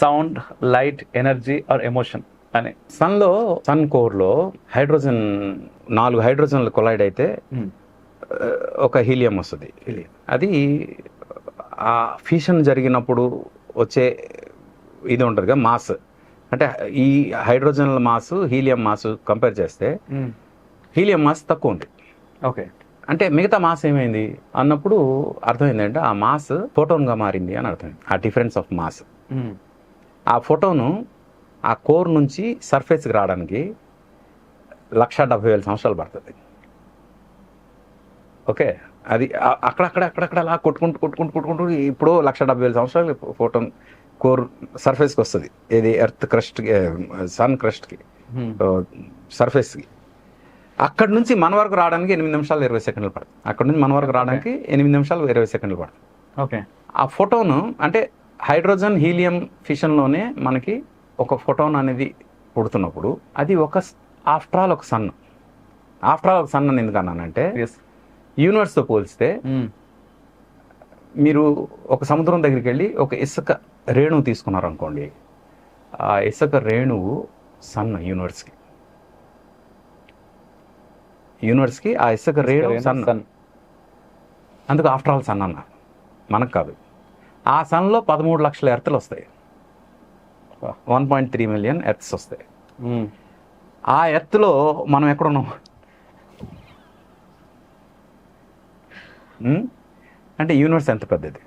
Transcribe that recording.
Sound light energy or emotion అని. సన్లో sun కోర్లో hydrogen నాలుగు హైడ్రోజన్లు కొలైడ్ అయితే ఒక హీలియం వస్తుంది. అది ఆ ఫీషన్ జరిగినప్పుడు వచ్చే ఇది ఉంటుంది కదా మాస్. అంటే ఈ హైడ్రోజన్ల మాస్ హీలియం మాస్ కంపేర్ చేస్తే హీలియం మాస్ తక్కువ ఉంది. ఓకే. అంటే మిగతా మాస్ ఏమైంది? అన్నప్పుడు అర్థమైందంటే ఆ మాస్ ఫోటోన్గా మారింది అని అర్థమైంది. ఆ డిఫరెన్స్ ఆఫ్ మాస్. ఆ ఫోటోను ఆ కోర్ నుంచి సర్ఫేస్కి రావడానికి లక్ష డెబ్బై వేల సంవత్సరాలు పడుతుంది. ఓకే? అది అక్కడక్కడ అక్కడక్కడ అలా కొట్టుకుంటూ కొట్టుకుంటూ కొట్టుకుంటూ ఇప్పుడు లక్ష డెబ్బై వేల సంవత్సరాలు ఫోటోన్ కోర్ సర్ఫేస్కి వస్తుంది. ఇది ఎర్త్ క్రస్ట్కి సన్ క్రస్ట్కి సర్ఫేస్కి. అక్కడ నుంచి మన వరకు రావడానికి ఎనిమిది నిమిషాలు ఇరవై సెకండ్లు పడుతుంది. అక్కడ నుంచి మన వరకు రావడానికి ఎనిమిది నిమిషాలు ఇరవై సెకండ్లు పడుతుంది. ఓకే. ఆ ఫోటోను అంటే హైడ్రోజన్ హీలియం ఫిషన్లోనే మనకి ఒక ఫోటోన్ అనేది పుడుతున్నప్పుడు అది ఒక ఆఫ్టర్ ఆల్ ఒక సన్ ఆఫ్టర్ ఆల్ ఒక సన్ అని ఎందుకు అన్నానంటే యూనివర్స్తో పోల్స్తే మీరు ఒక సముద్రం దగ్గరికి వెళ్ళి ఒక ఇసుక రేణువు తీసుకున్నారు అనుకోండి ఆ ఇసుక రేణువు సన్ యూనివర్స్కి యూనివర్స్కి ఆ ఇసుక రేణువు సన్ సన్ అందుకు ఆఫ్టర్ ఆల్ సన్ అన్నారు. మనకు కాదు. ఆ సన్లో పదమూడు లక్షల ఎర్త్లు వస్తాయి. One point three million earths వస్తాయి. ఆ ఎర్త్లో మనం ఎక్కడున్నాం? అంటే యూనివర్స్ ఎంత పెద్దది?